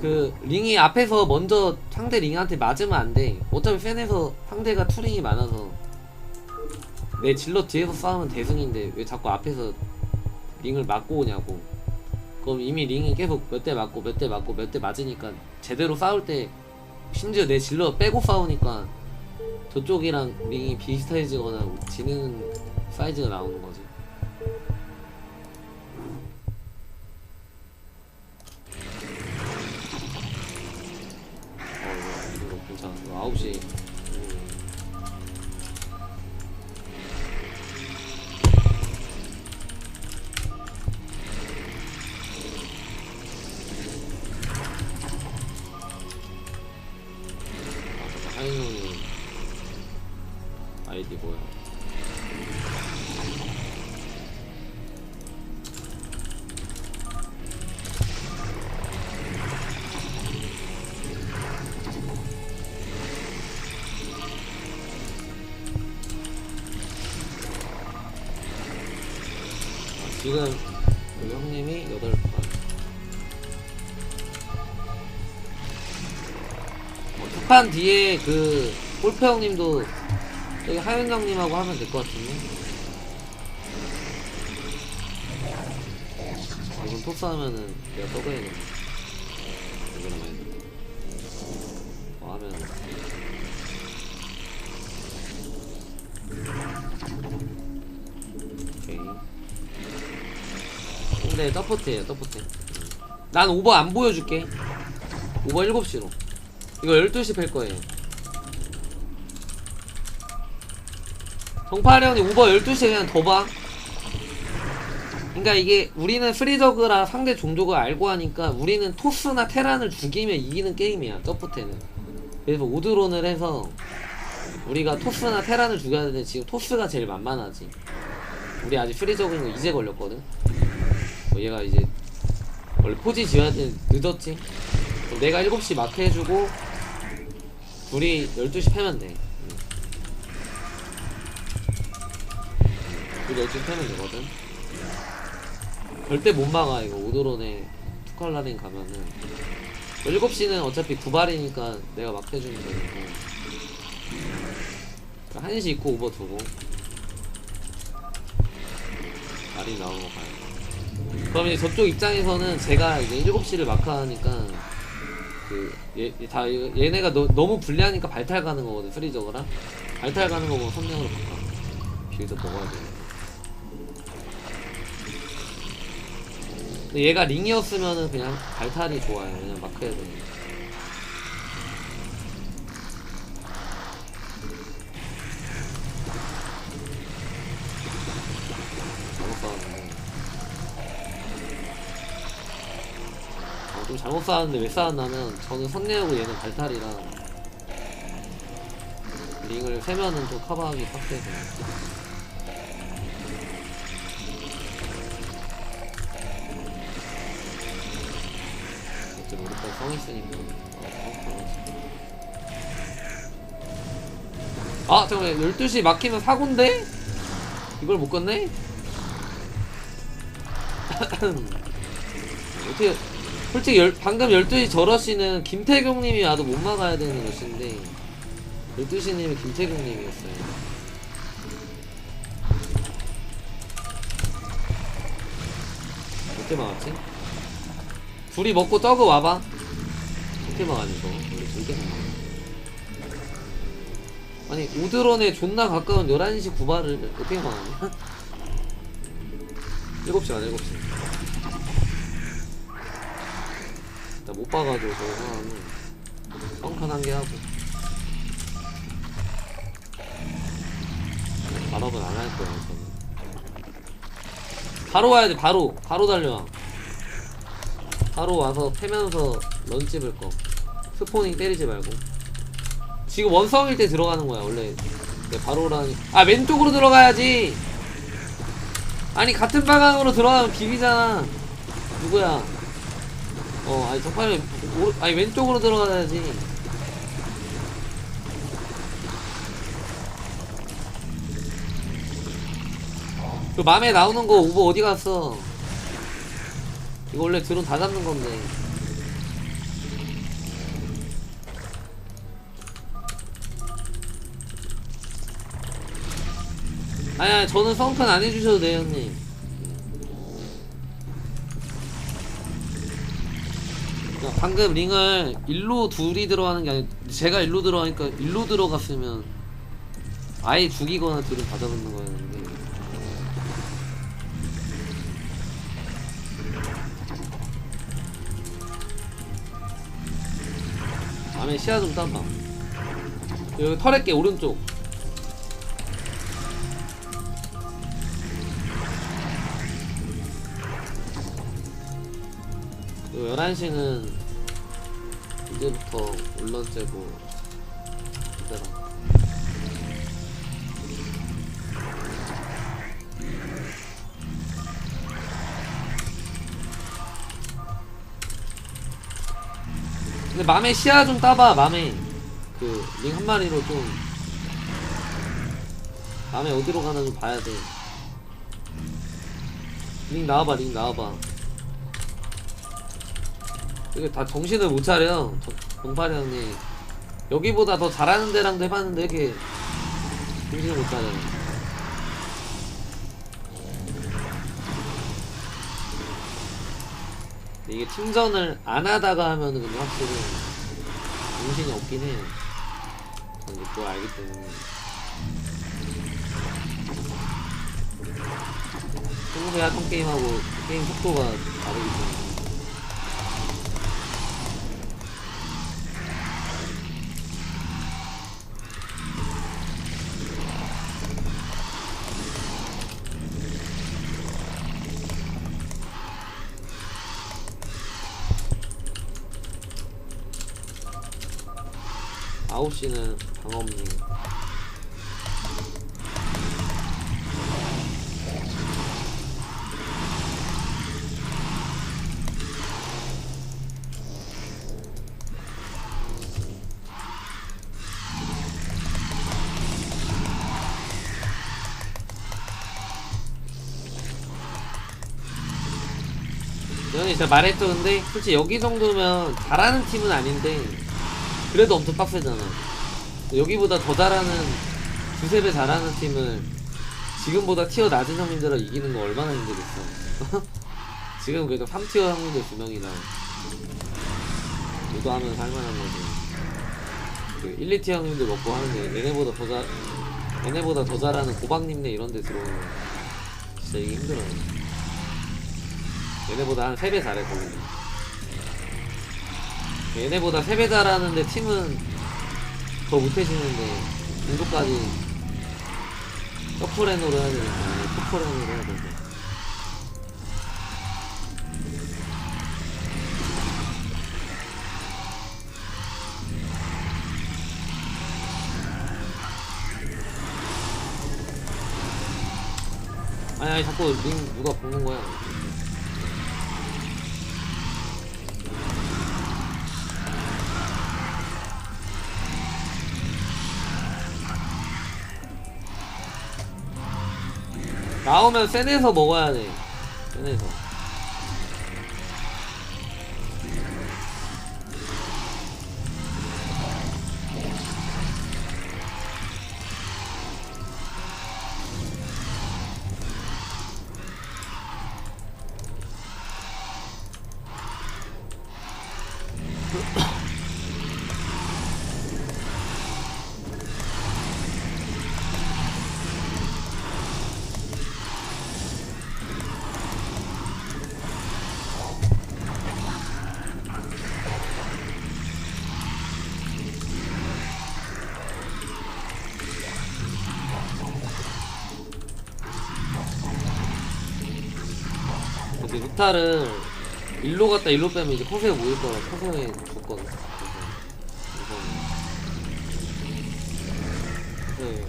그 링이 앞에서 먼저 상대 링한테 맞으면 안 돼. 어차피 팬에서 상대가 투링이 많아서 내 질러 뒤에서 싸우면 대승인데 왜 자꾸 앞에서 링을 맞고 오냐고. 그럼 이미 링이 계속 몇 대 맞고 몇 대 맞고 몇 대 맞으니까 제대로 싸울 때 심지어 내 질러 빼고 싸우니까 저쪽이랑 링이 비슷해지거나 지는 사이즈가 나오는 거지. 이거 9시. 지금 우리 형님이 8판 어, 두판 뒤에 그 골프 형님도 여기 하윤정님하고 하면 될 것 같은데. 이건 토스 하면은 내가 떠가야겠네 근데 서포트에요 서포트 난 오버 안 보여줄게. 오버 7시로. 이거 12시 팰 거예요. 정파령이 오버 12시에 그냥 더 봐. 그러니까 이게 우리는 프리저그라 상대 종족을 알고 하니까 우리는 토스나 테란을 죽이면 이기는 게임이야 서포트는. 그래서 오드론을 해서 우리가 토스나 테란을 죽여야 되는데 지금 토스가 제일 만만하지. 우리 아직 프리저그인 거 이제 걸렸거든 뭐 얘가 이제 원래 포지 지어야 돼 늦었지? 내가 7시 마크 해주고 둘이 12시 패면 돼. 우리 어찌 패면 되거든. 절대 못 막아 이거. 오도론에 투칼라렌 가면은. 7시는 어차피 구발이니까 내가 막 해주면 되고. 그러니까 1시 있고 오버 두고. 말이 나오는 거 봐요 그럼 이제 저쪽 입장에서는 제가 이제 7시를 마크하니까 그, 얘, 얘- 다, 얘네가 너, 너무 불리하니까 발탈 가는 거거든, 프리저거랑. 발탈 가는 거고 선명으로 바꿔. 빌드 먹어야 돼. 근데 얘가 링이었으면은 그냥 발탈이 좋아요. 그냥 마크 해야 되니까. 잘못 싸웠는데 왜 싸웠냐면 저는 선내하고 얘는 발탈이라 링을 세면은 좀 커버하기 빡세서 어차피 우리 거성 있으니까 어, 아 잠깐만 12시 막히면 사고인데? 이걸 못 껐네? 어떻게 솔직히 열, 방금 12시 저러시는 김태경님이 와도 못 막아야 되는 것인데 12시님이 김태경님이었어요. 어떻게 막았지? 둘이 먹고 떡어 와봐. 어떻게 이거? 원래 절대 못 막아 아니 오드론에 존나 가까운 11시 구발을 어떻게 막았냐? 7시 안 7시 못 봐가지고 저거 하나는 펑컨 한개 하고. 발업은 안 할 거예요 저는. 바로 와야 돼 바로. 바로 달려와. 바로 와서 패면서 런 찝을 거 스포닝 때리지 말고. 지금 원성일 때 들어가는 거야 원래. 내 바로라니 아 왼쪽으로 들어가야지! 아니 같은 방향으로 들어가면 비비잖아. 누구야 어 아니 똑바로 오, 아니 왼쪽으로 들어가야지. 그 맘에 나오는 거 오버 어디 갔어? 이거 원래 드론 다 잡는 건데. 아니, 아니 저는 성편 안 해주셔도 돼요 형님. 방금 링을 일로 둘이 들어가는 게 아니라 제가 일로 들어가니까 일로 들어갔으면 아예 죽이거나 둘을 받아놓는 거였는데. 다음에 시야 좀 따봐. 여기 털을게 오른쪽. 요 11시는 이제부터 울런째고 이대로 근데 맘에 시야 좀 따봐 맘에. 그 링 한 마리로 좀 맘에 어디로 가나 좀 봐야 돼링 나와봐 링 나와봐 이게 다 정신을 못 차려. 동파리 형님. 여기보다 더 잘하는 데랑도 해봤는데 이렇게 정신을 못 차려. 이게 팀전을 안 하다가 하면은 근데 확실히 정신이 없긴 해요 저는 그걸 알기 때문에. 평소에 하던 게임하고 게임 속도가 다르기 때문에 진짜 말했죠 근데 솔직히 여기 정도면 잘하는 팀은 아닌데 그래도 엄청 빡세잖아. 여기보다 더 잘하는 두세 배 잘하는 팀을 지금보다 티어 낮은 형님들을 이기는 거 얼마나 힘들겠어. 지금 그래도 3티어 형님들 두 명이나 유도하면 살만한 거지. 그 1, 2티어 형님들 먹고 하는데 얘네보다 더 잘, 얘네보다 더 잘하는 고박님네 이런 데 들어오면 진짜 이게 힘들어요. 얘네보다 한 3배 잘해, 거기. 얘네보다 3배 잘하는데 팀은 더 못해지는데 공도까지 서프레노로 해야 되니까 서프레노로 해야 되고 아니 아니 자꾸 링 누가 보는 거야 나오면 센에서 먹어야 돼. 센에서. 근데 루타를 일로 갔다 일로 빼면 이제 커세에 모일 거라 커세에 줬거든. 그래서 네,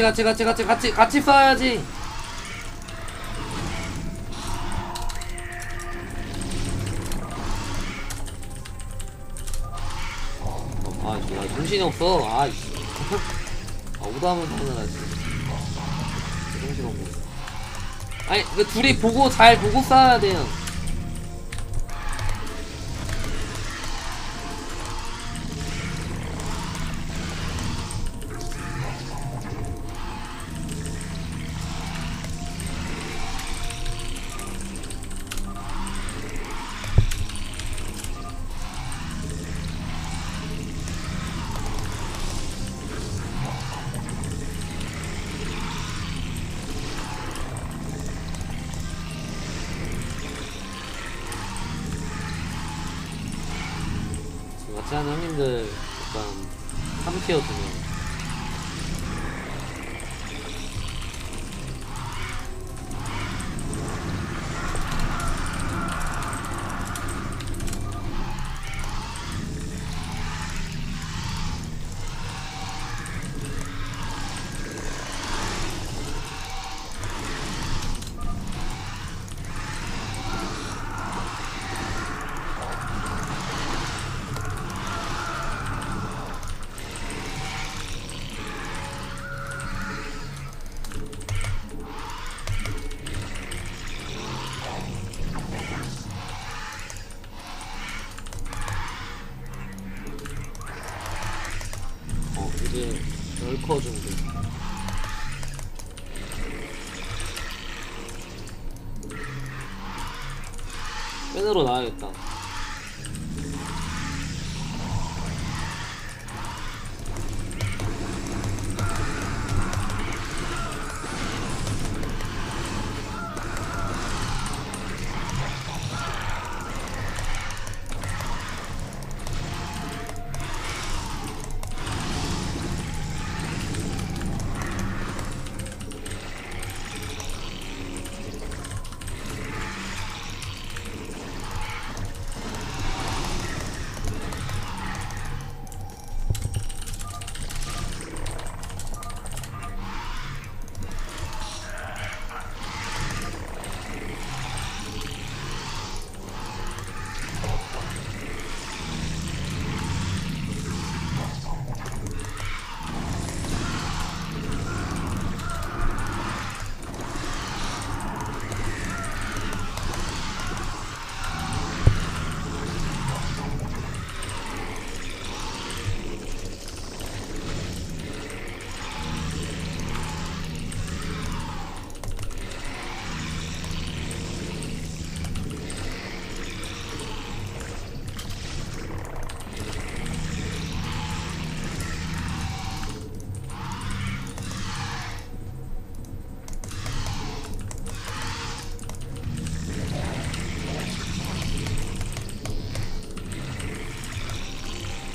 같이 같이 같이 같이 같이 같이 쏴야지. 아, 나 정신이 없어. 아, 이씨. 아, 오다하면 하느라, 지 정신 없네. 아니, 그 둘이 보고, 잘 보고 싸야 돼요.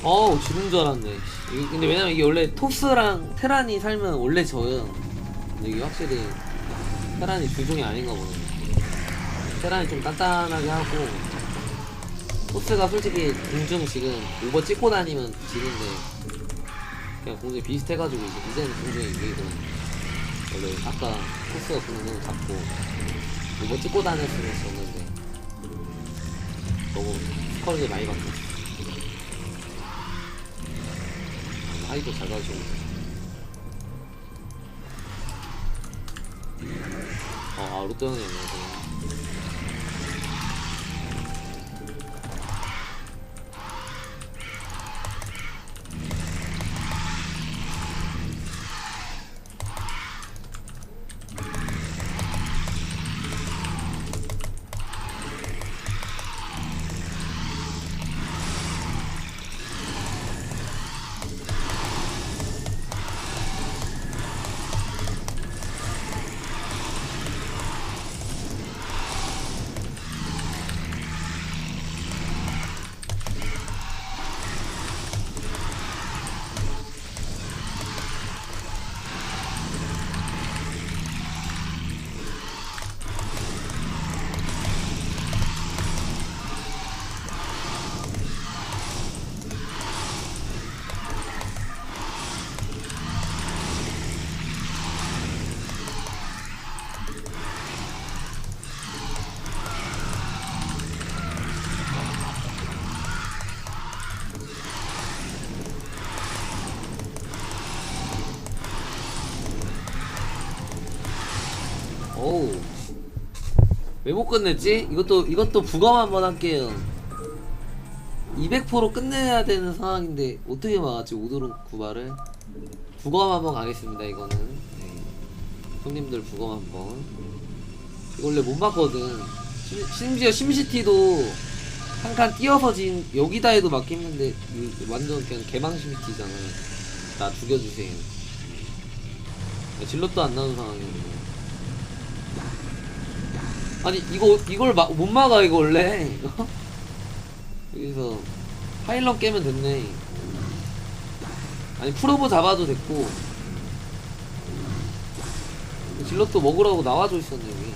어우 죽은 줄 알았네. 근데 왜냐면 이게 원래 토스랑 테란이 살면 원래 져요. 근데 이게 확실히 테란이 주종이 아닌가 보네. 테란이 좀 단단하게 하고 토스가 솔직히 공중 지금 오버 찍고 다니면 지는데 그냥 공중이 비슷해가지고 이제 이제는 공중에 이기고 원래 아까 토스가 공중 잡고 오버 찍고 다녔으면 졌는데 너무 스컬을 많이 받고 하이도 잘 가지고 어, 아, 롯데 형이 안녕 왜 못 끝냈지? 이것도 이것도 부검 한번 할게요. 200% 끝내야 되는 상황인데 어떻게 막았지 오드론 구발을? 부검 한번 가겠습니다 이거는. 네. 손님들 부검 한번. 이거 원래 못 막거든. 심, 심지어 심시티도 한칸 띄어서 진 여기다 해도 막기 힘든데 이거 완전 그냥 개망 심시티잖아 나 죽여주세요. 질럿도 안 나오는 상황이네 아니 이거 이걸 마, 못 막아 이거 원래. 이거? 여기서 파일럿 깨면 됐네. 아니 프로보 잡아도 됐고. 질럿도 먹으라고 나와줘 있었네 여기.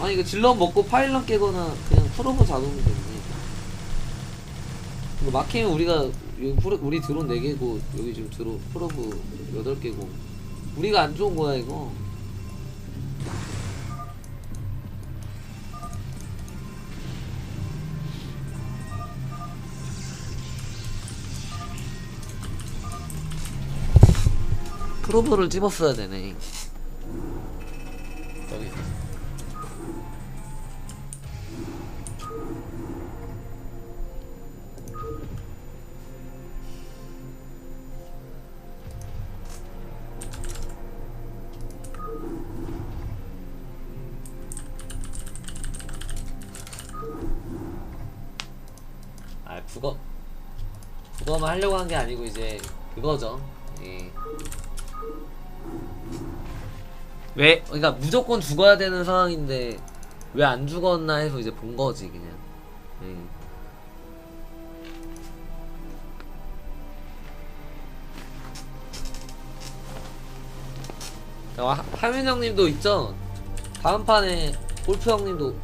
아니 이거 질럿 먹고 파일럿 깨거나 그냥 프로보 잡으면 됐네. 이거 막히면 우리가 여기 프로, 우리 드론 4개고 여기 지금 드론 프로브 8개고. 우리가 안 좋은 거야 이거 프로브를 찝었어야 되네 여기 아 그거 그거만 하려고 한 게 아니고 이제 그거죠. 예. 왜 그러니까 무조건 죽어야 되는 상황인데 왜 안 죽었나 해서 이제 본 거지 그냥. 예. 자, 하- 하민 형님도 있죠. 다음 판에 골프 형님도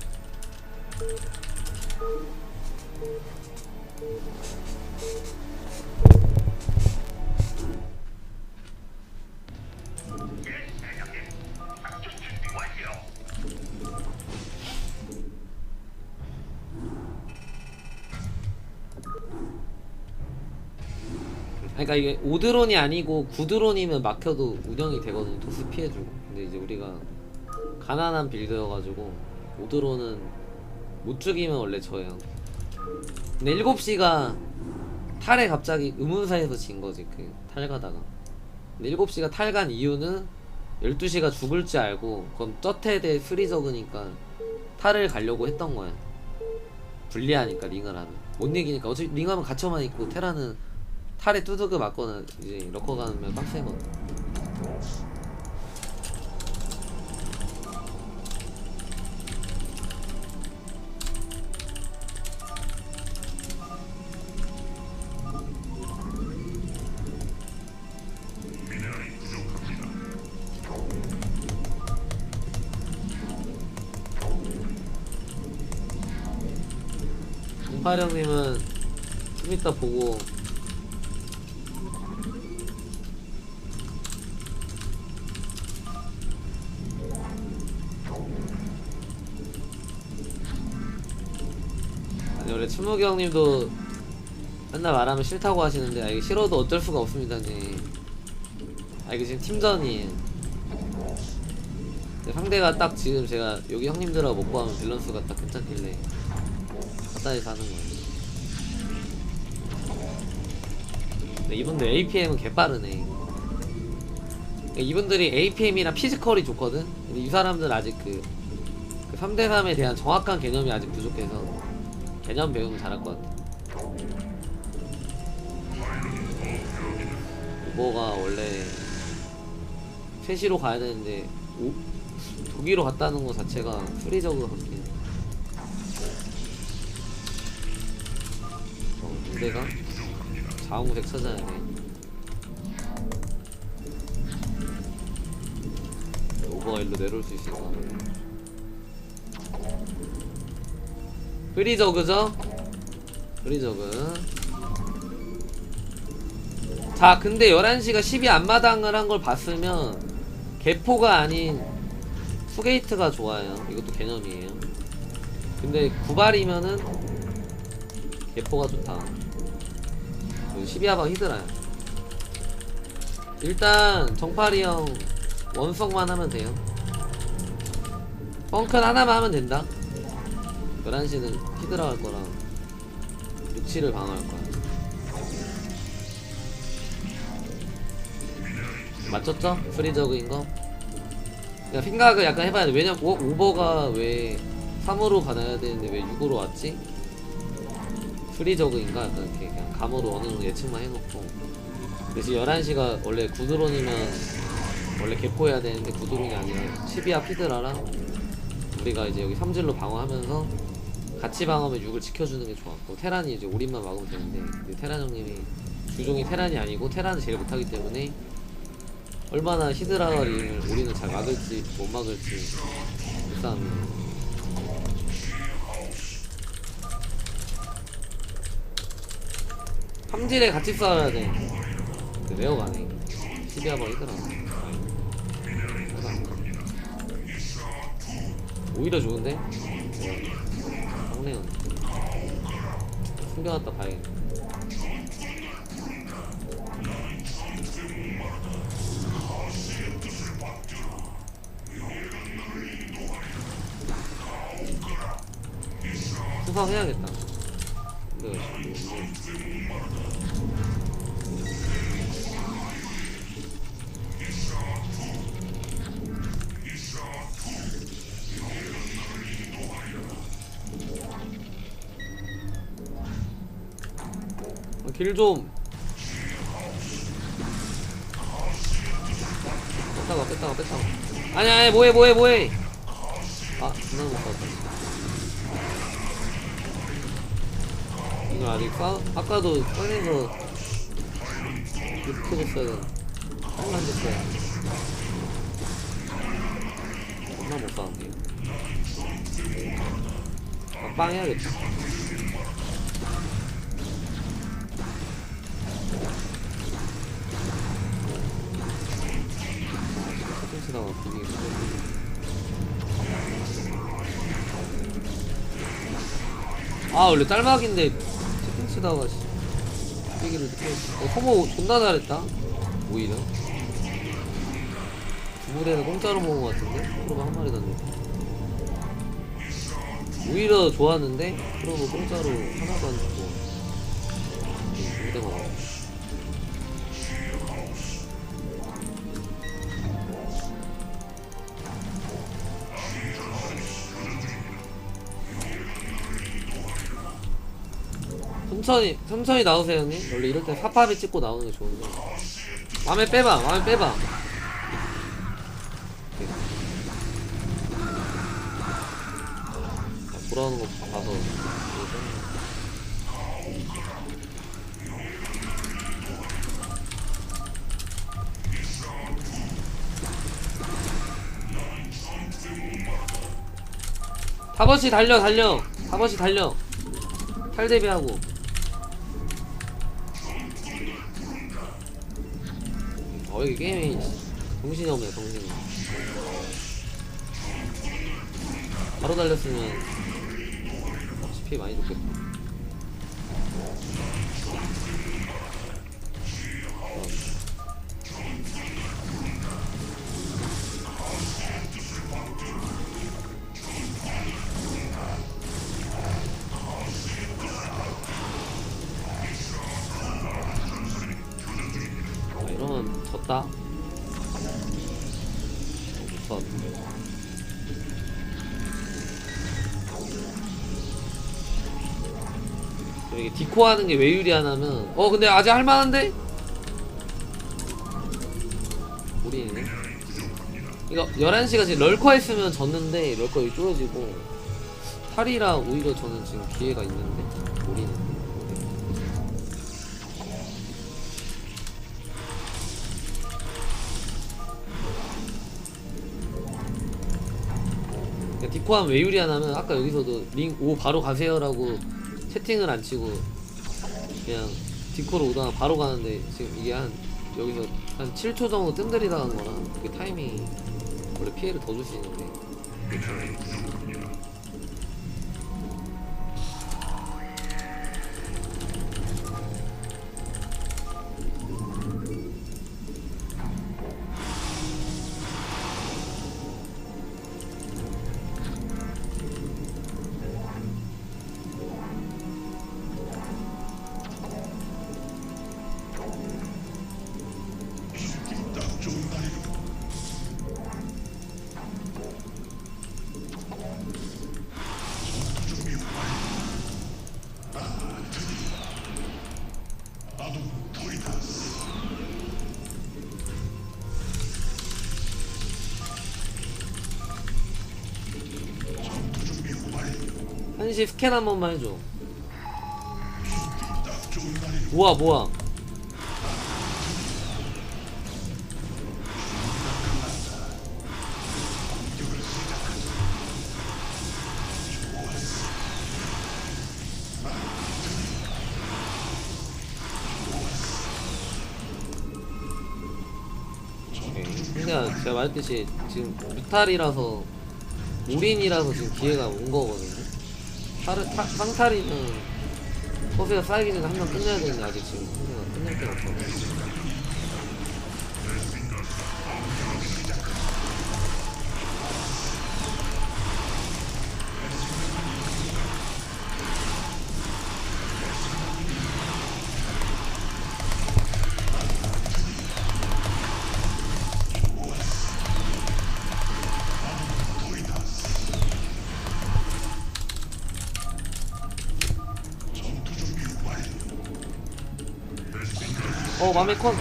그러니까 이게 5드론이 아니고 9드론이면 막혀도 운영이 되거든요. 토스 피해주고. 근데 이제 우리가 가난한 빌드여가지고 5드론은 못 죽이면 원래 져요. 근데 7시가 탈에 갑자기 의문사에서 진 거지. 그 탈가다가. 근데 7시가 탈간 이유는 12시가 죽을 줄 알고 그건 쩌테대 프리저그니까 탈을 가려고 했던 거야. 불리하니까 링을 하면 못 이기니까 어차피 링하면 갇혀만 있고 테라는 탈에 두드겨 맞거나 이제 럭커 가면 빡세거든 공파령님은 좀 이따 보고 원래 추무기 형님도 맨날 말하면 싫다고 하시는데 아 이게 싫어도 어쩔 수가 없습니다 네. 아 이게 지금 팀전이에요 상대가 딱 지금 제가 여기 형님들하고 먹고 하면 밸런스가 딱 괜찮길래 가까이 사는 거예요. 근데 이분들 APM은 개빠르네. 그러니까 이분들이 APM이랑 피지컬이 좋거든? 근데 이 사람들 아직 그, 그 3대3에 대한 정확한 개념이 아직 부족해서 개념 배우면 잘할 것 같아. 이거가 원래 세시로 가야 되는데 오, 독일로 갔다는 거 자체가 프리적으로 같긴 해. 어, 문제가 자웅색 찾아야 돼. 오버가 일로 내려올 수 있을까? 프리저그죠? 프리저그. 자 근데 11시가 12 앞마당을 한 걸 봤으면 개포가 아닌 수게이트가 좋아요. 이것도 개념이에요. 근데 구발이면은 개포가 좋다. 12하방 히드라야 일단 정파리 형 원석만 하면 돼요. 펑큰 하나만 하면 된다 11시는 히드라 할 거랑 6, 7을 방어할 거야 맞췄죠? 프리저그인 거? 야 생각을 약간 해봐야 돼 왜냐면 오, 오버가 왜 3으로 가나야 되는데 왜 6으로 왔지? 프리저그인가? 약간 이렇게 그냥 감으로 어느 정도 예측만 해놓고 지금 11시가 원래 구드론이면 원래 개포해야 되는데 구드론이 아니라 12합 피드라랑 우리가 이제 여기 3질로 방어하면서 같이 방어하면 6을 지켜주는 게 좋았고 테란이 이제 올인만 막으면 되는데 근데 테란 형님이 주종이 테란이 아니고 테란을 제일 못하기 때문에 얼마나 히드라를 우리는 잘 막을지 못 막을지 그 싸움이에요 함질에 같이 싸워야 돼. 그 레어가 안 해. 12합을 히드라. 오히려 좋은데? 상례은 숨겨놨다 봐야겠네. 수상해야겠다. 근데 어, 길 좀. 뺐다가 뺐다가 뺐다가. 아니 아니 뭐해 뭐해 뭐해. 아 존나 못 봤다. 이거 아직 싸 아까도 거 이렇게 줬어야 돼. 빨간 줬어야. 존나 못 싸웠네. 아, 빵 해야겠다. 아 원래 짤막인데 채팅 치다가 씨. 얘기를 늦게 했어 어, 소모 존나 잘했다. 오히려 두부대는 공짜로 먹은 것 같은데? 프로가 한 마리 던졌고 오히려 좋았는데 프로가 공짜로 하나도 안 천천히 천천히 나오세요 형님. 원래 이럴 때 사파비 찍고 나오는 게 좋은데. 맘에 빼봐 맘에 빼봐. 자, 돌아오는 거 봐서. 다버시 달려 달려. 다버시 달려. 탈 대비하고 어 이게 게임이 정신이 없네 정신이. 바로 달렸으면 CP 많이 좋겠다 이게 디코 하는 게 왜 유리하냐면 어 근데 아직 할만한데? 우리네 이거 11시가 지금 럴커 했으면 졌는데 럴커 여기 뚫어지고 탈이라 오히려 저는 지금 기회가 있는데 우리는 그러니까 디코하면 왜 유리하냐면 아까 여기서도 링 5 바로 가세요라고 채팅을 안 치고 그냥 디코로 오다가 바로 가는데 지금 이게 한 여기서 한 7초 정도 뜸들이 당한 거라 그게 타이밍이 원래 피해를 더 줄 수 있는데 한시 스캔 한 번만 해줘. 뭐야 뭐야 제가 말했듯이 지금 뮤탈이라서 올인이라서 지금 기회가 온 거거든요. 타르, 타, 상탈이는 소스가 쌓이기 전에 한명 끝내야 되는데 아직 지금 소스가 끝낼 데가 없어. 컨.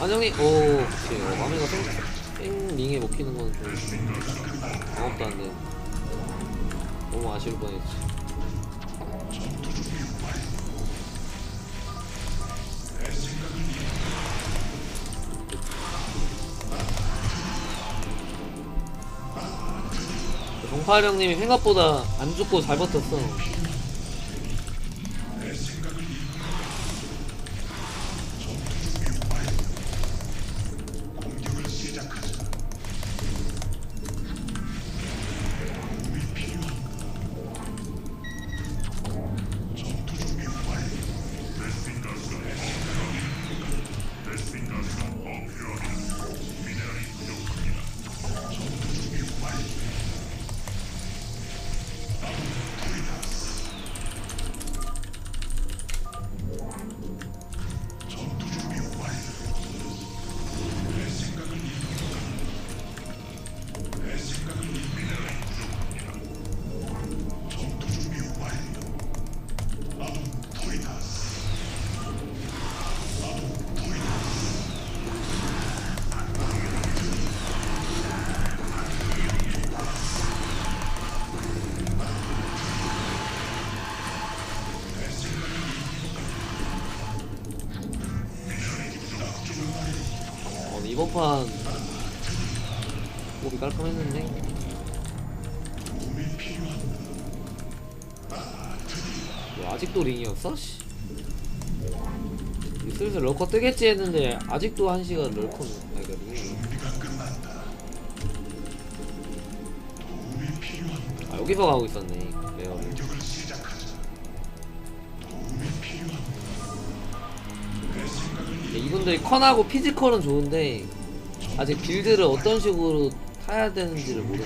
안녕히 오 오케이. 어, 맘에가 생, 생 링에 먹히는 건 좀 아무것도 안돼. 너무 아쉬울 뻔했지 형님이 생각보다 안 죽고 잘 버텼어. 이번 판 몹이 깔끔했는데. 뭐, 아직도 링이었어? 씨. 슬슬 럴커 뜨겠지 했는데 아직도 한 시간 그러니까 링이 아 여기서 가고 있었네 이분들이 컨하고 피지컬은 좋은데 아직 빌드를 어떤 식으로 타야 되는지를 모르네.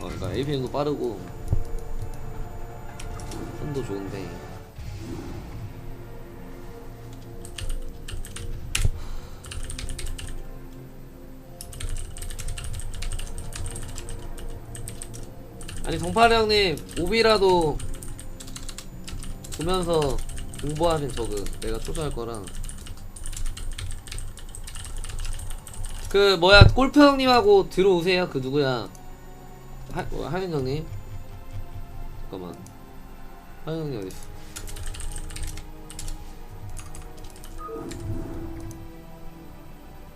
어, 그러니까 APM도 빠르고 손도 좋은데 아니 정파리 형님 오비라도 보면서 공부하신 저그 내가 초조할 거라. 그 뭐야 골프 형님하고 들어오세요. 그 누구야? 하, 뭐, 하윤 형님? 잠깐만. 하윤 형님 어딨어